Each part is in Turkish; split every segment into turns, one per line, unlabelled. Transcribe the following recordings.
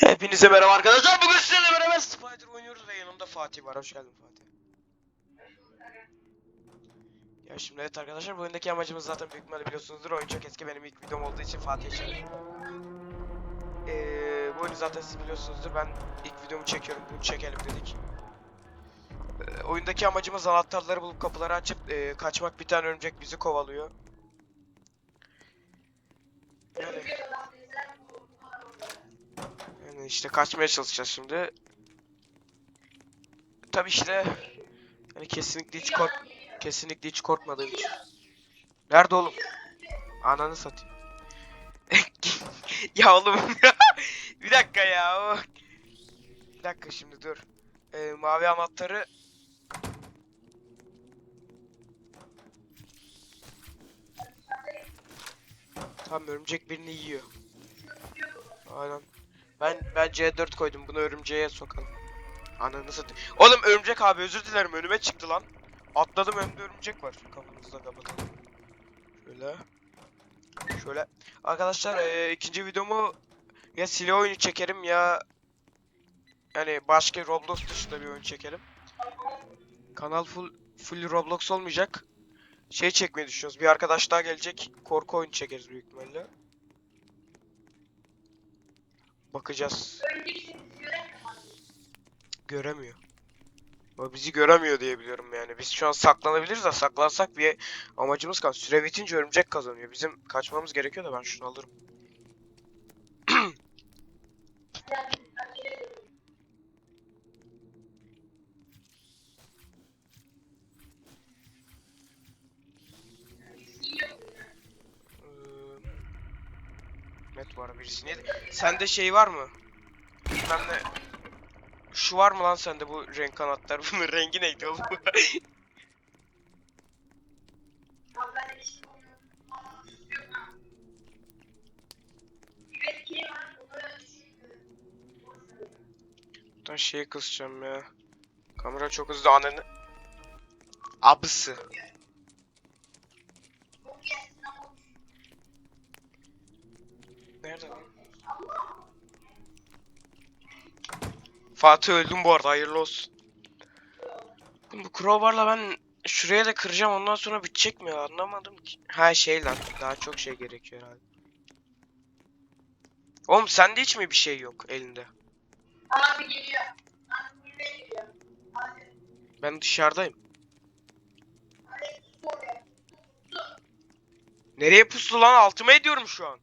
Hepinize merhaba arkadaşlar. Bugün sizlerle beraber Spider oynuyoruz ve yanımda Fatih var. Hoş geldin Fatih. Ya şimdi evet arkadaşlar bu oyundaki amacımız zaten büyük ihtimalle biliyorsunuzdur. Oyun çok eski benim ilk videom olduğu için Fatih'e çektim. Ee, bu oyunu zaten siz biliyorsunuzdur. Ben ilk videomu çekiyorum. Bunu çekelim dedik. Ee, oyundaki amacımız anahtarları bulup kapıları açıp e, kaçmak. Bir tane örümcek bizi kovalıyor. Yani işte kaçmaya çalışacağız şimdi. Tabii işte yani kesinlikle hiç kork kesinlikle hiç korkmadığım için. Nerede oğlum? Ananı satayım. ya oğlum bir dakika ya. o- Bir dakika şimdi dur. Ee, mavi anahtarı Tam örümcek birini yiyor. Aynen. Ben ben C4 koydum. Bunu örümceğe sokalım. Ananı satayım. Oğlum örümcek abi özür dilerim önüme çıktı lan. Atladım önümde örümcek var. Kapımızı da kapatalım. Şöyle. Şöyle. Arkadaşlar eee, ikinci videomu ya silah oyunu çekerim ya yani başka Roblox dışında bir oyun çekerim. Kanal full full Roblox olmayacak. Şey çekmeyi düşünüyoruz. Bir arkadaş daha gelecek. Korku oyunu çekeriz büyük ihtimalle. Bakacağız. Göremiyor. O bizi göremiyor diye biliyorum yani. Biz şu an saklanabiliriz de saklansak bir amacımız kaldı. Süre bitince örümcek kazanıyor. Bizim kaçmamız gerekiyor da ben şunu alırım. Ee, Met var birisi. Ne? Sende şey var mı? Bilmem ne. Şu var mı lan sende bu renk kanatlar? Bunun rengi neydi oğlum? Ben şeyi kısacağım ya. Kamera çok hızlı ananı. Abısı. Nerede lan? Fatih öldüm bu arada hayırlı olsun. Bu crowbarla ben şuraya da kıracağım ondan sonra bitecek mi ya anlamadım ki. Ha şey lan daha çok şey gerekiyor herhalde. Oğlum sende hiç mi bir şey yok elinde?
Abi geliyor. Abi buraya geliyor. Abi.
Ben dışarıdayım.
Abi.
Nereye puslu lan altıma ediyorum şu an.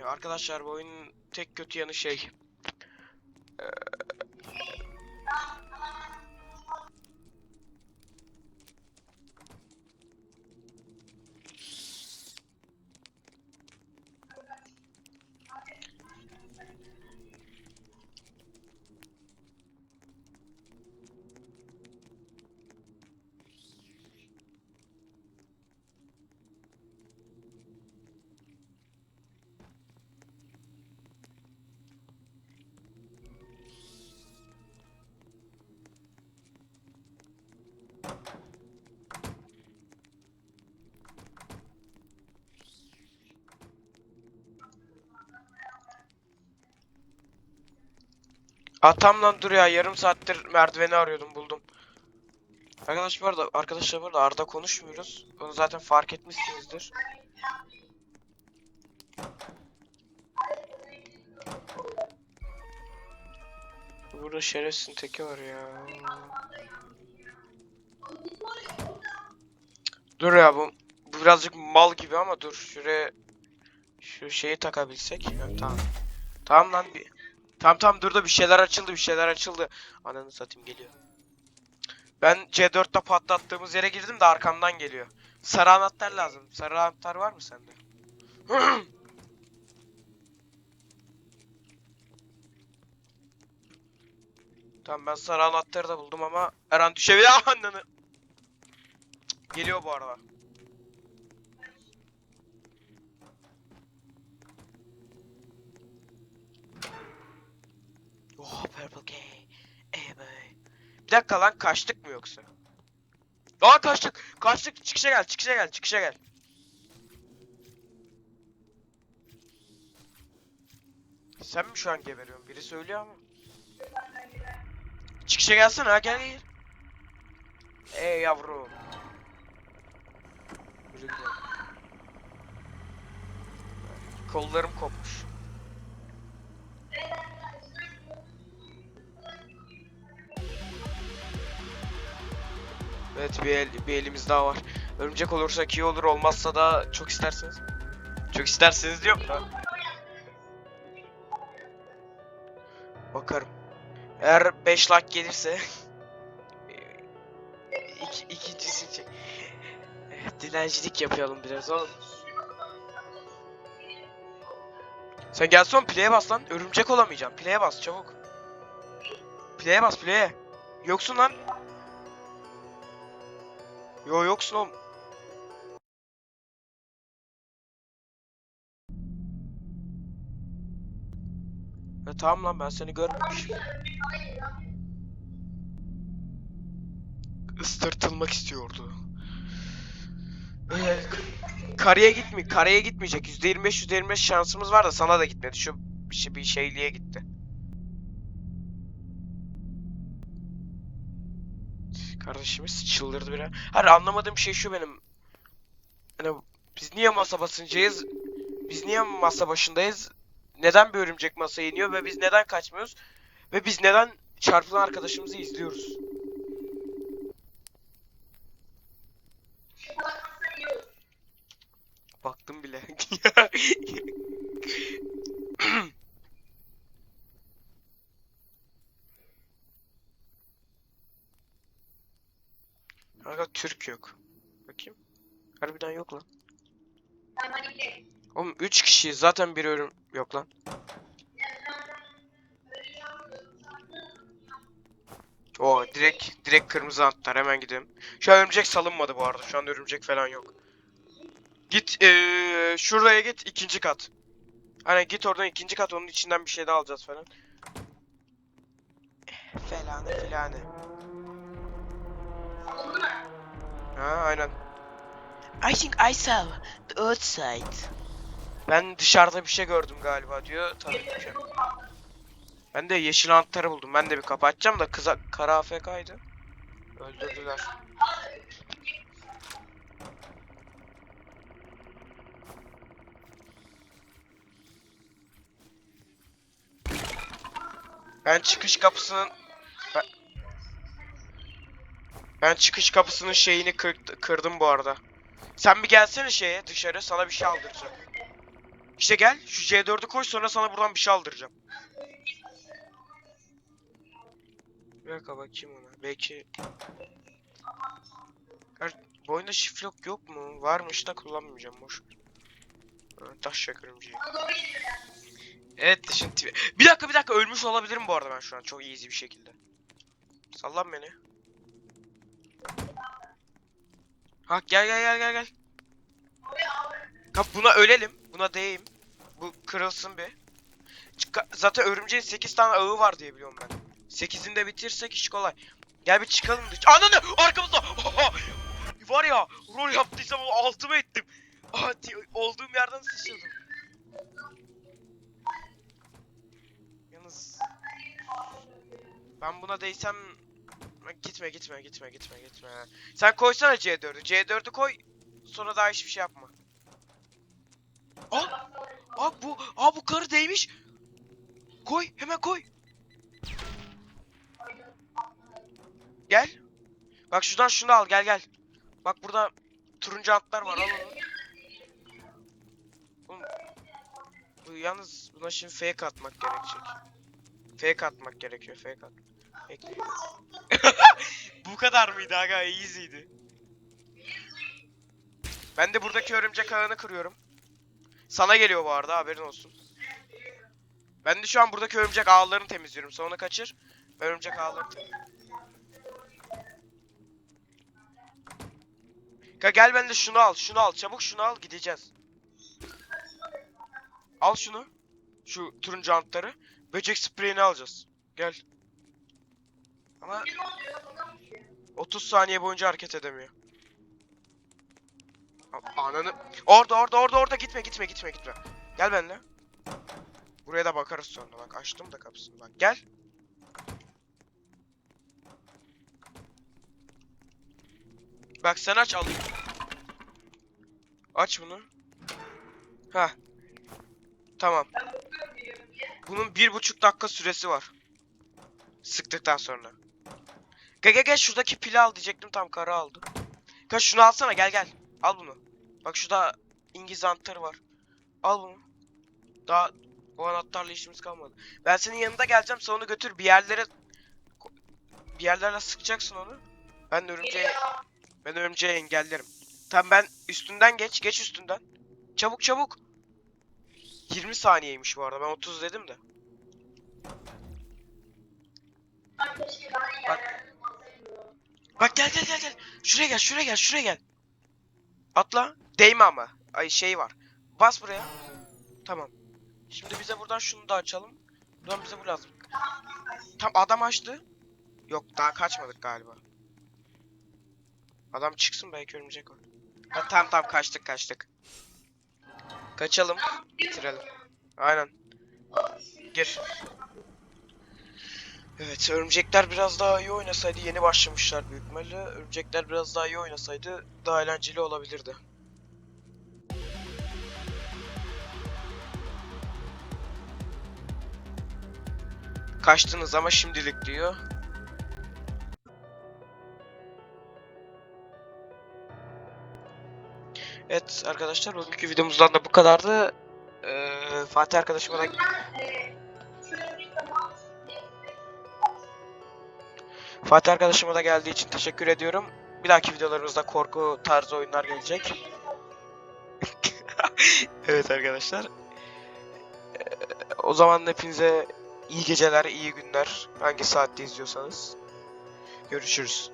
Ya Arkadaşlar bu oyunun tek kötü yanı şey. Ee, Atam lan dur ya yarım saattir merdiveni arıyordum buldum. Arkadaş bu arada arkadaşlar bu arada Arda konuşmuyoruz. Onu zaten fark etmişsinizdir. Burada şerefsizin teki var ya. Dur ya bu, bu birazcık mal gibi ama dur şuraya şu şeyi takabilsek. Ha, tamam. Tamam lan bir. Tamam tamam dur da bir şeyler açıldı bir şeyler açıldı. Ananı satayım geliyor. Ben C4'te patlattığımız yere girdim de arkamdan geliyor. Sarı anahtar lazım. Sarı anahtar var mı sende? Tamam ben sarı anahtarı da buldum ama her an düşebilir. Ananı. Geliyor bu arada. Bir dakika lan kaçtık mı yoksa? Aa kaçtık. Kaçtık. Çıkışa gel. Çıkışa gel. Çıkışa gel. Sen mi şu an geberiyorsun? Biri söylüyor ama. Çıkışa gelsene ha gel gel. Ey yavrum. Kollarım kopmuş. Evet bir, el, bir elimiz daha var. Örümcek olursak iyi olur olmazsa da çok isterseniz. Çok isterseniz diyorum da. Bakarım. Eğer 5 like gelirse iki, ikincisini çek. Dilencilik yapalım biraz oğlum. Sen gel son play'e bas lan. Örümcek olamayacağım. Play'e bas çabuk. Play'e bas play'e. Yoksun lan. Yo yoksun oğlum. Ya tamam lan ben seni görmemişim. Istırtılmak istiyordu. Ee, karaya gitmi, karaya gitmeyecek. %25 %25 şansımız var da sana da gitmedi. Şu bir şeyliğe gitti. Kardeşimiz çıldırdı bile. Hayır anlamadığım şey şu benim. Hani biz niye masa basıncayız? Biz niye masa başındayız? Neden bir örümcek masaya iniyor ve biz neden kaçmıyoruz? Ve biz neden çarpılan arkadaşımızı izliyoruz? Baktım bile. Kanka Türk yok. Bakayım. Harbiden yok lan. Oğlum 3 kişiyiz zaten bir ölüm yok lan. O direkt direkt kırmızı atlar hemen gidelim. Şu an örümcek salınmadı bu arada. Şu an örümcek falan yok. Git eee şuraya git ikinci kat. Hani git oradan ikinci kat onun içinden bir şey daha alacağız falan. Ha aynen. I think I saw the earth side. Ben dışarıda bir şey gördüm galiba diyor. Tabii ki. Ben de yeşil anahtarı buldum. Ben de bir kapı açacağım da kıza kara AFK'ydı. Öldürdüler. Ben çıkış kapısının ben, ben çıkış kapısının şeyini kır- kırdım bu arada. Sen bir gelsene şeye dışarı sana bir şey aldıracağım. İşte gel şu C4'ü koy sonra sana buradan bir şey aldıracağım. Dakika bakayım ona. Belki... Her... Bu oyunda shift lock yok mu? Varmış da kullanmayacağım boş. Taş yakırımcıyı. Evet tipi. Bir dakika bir dakika ölmüş olabilirim bu arada ben şu an çok easy bir şekilde. Sallan beni. Ha gel gel gel gel gel. Kap buna ölelim. Buna değeyim. Bu kırılsın bir. Çıka- Zaten örümceğin 8 tane ağı var diye biliyorum ben. 8'ini de bitirsek iş kolay. Gel bir çıkalım. Ananı arkamızda. var ya rol yaptıysam o altıma ettim. Aha, di- olduğum yerden sıçradım. Yalnız ben buna değsem gitme gitme gitme gitme gitme. Sen koysana C4'ü. C4'ü koy. Sonra daha hiçbir şey yapma. Aa! Aa bu aa bu karı değmiş. Koy hemen koy. Gel. Bak şuradan şunu al gel gel. Bak burada turuncu atlar var al onu. Bu yalnız buna şimdi fake atmak gerekecek. Fake atmak gerekiyor fake at. Bu kadar mıydı aga easy'ydi. Ben de buradaki örümcek ağını kırıyorum. Sana geliyor bu arada haberin olsun. Ben de şu an buradaki örümcek ağlarını temizliyorum. Onu kaçır. Örümcek ağlarını. Ka gel ben de şunu al. Şunu al. Çabuk şunu al. Gideceğiz. Al şunu. Şu turuncu antları. Böcek spreyini alacağız. Gel. Ama 30 saniye boyunca hareket edemiyor. Ananı. Orada orada orada orada gitme gitme gitme gitme. Gel benimle. Buraya da bakarız sonra bak açtım da kapısını bak gel. Bak sen aç alayım. Aç bunu. Ha. Tamam. Bunun bir buçuk dakika süresi var. Sıktıktan sonra. Gel gel gel şuradaki pili al diyecektim tam karı aldı. Gel şunu alsana gel gel. Al bunu. Bak şurada İngiliz anahtarı var. Al bunu. Daha o anahtarla işimiz kalmadı. Ben senin yanında geleceğim sen onu götür bir yerlere bir yerlerle sıkacaksın onu. Ben de örümceği ben örümceği engellerim. Tamam ben üstünden geç geç üstünden. Çabuk çabuk. 20 saniyeymiş bu arada ben 30 dedim de. Bak. Bak gel gel gel gel. Şuraya gel şuraya gel şuraya gel. Atla. Değme ama. Ay şey var. Bas buraya. Tamam. Şimdi bize buradan şunu da açalım. Buradan bize bu lazım. Tam adam açtı. Yok daha kaçmadık galiba. Adam çıksın belki örümcek var. Ha, tamam tamam kaçtık kaçtık. Kaçalım. Bitirelim. Aynen. Gir. Evet örümcekler biraz daha iyi oynasaydı yeni başlamışlar büyük ihtimalle. Örümcekler biraz daha iyi oynasaydı daha eğlenceli olabilirdi. Kaçtınız ama şimdilik diyor. Evet arkadaşlar bugünkü videomuzdan da bu kadardı. Ee, Fatih arkadaşıma da Fatih arkadaşıma da geldiği için teşekkür ediyorum. Bir dahaki videolarımızda korku tarzı oyunlar gelecek. evet arkadaşlar. O zaman hepinize iyi geceler, iyi günler. Hangi saatte izliyorsanız. Görüşürüz.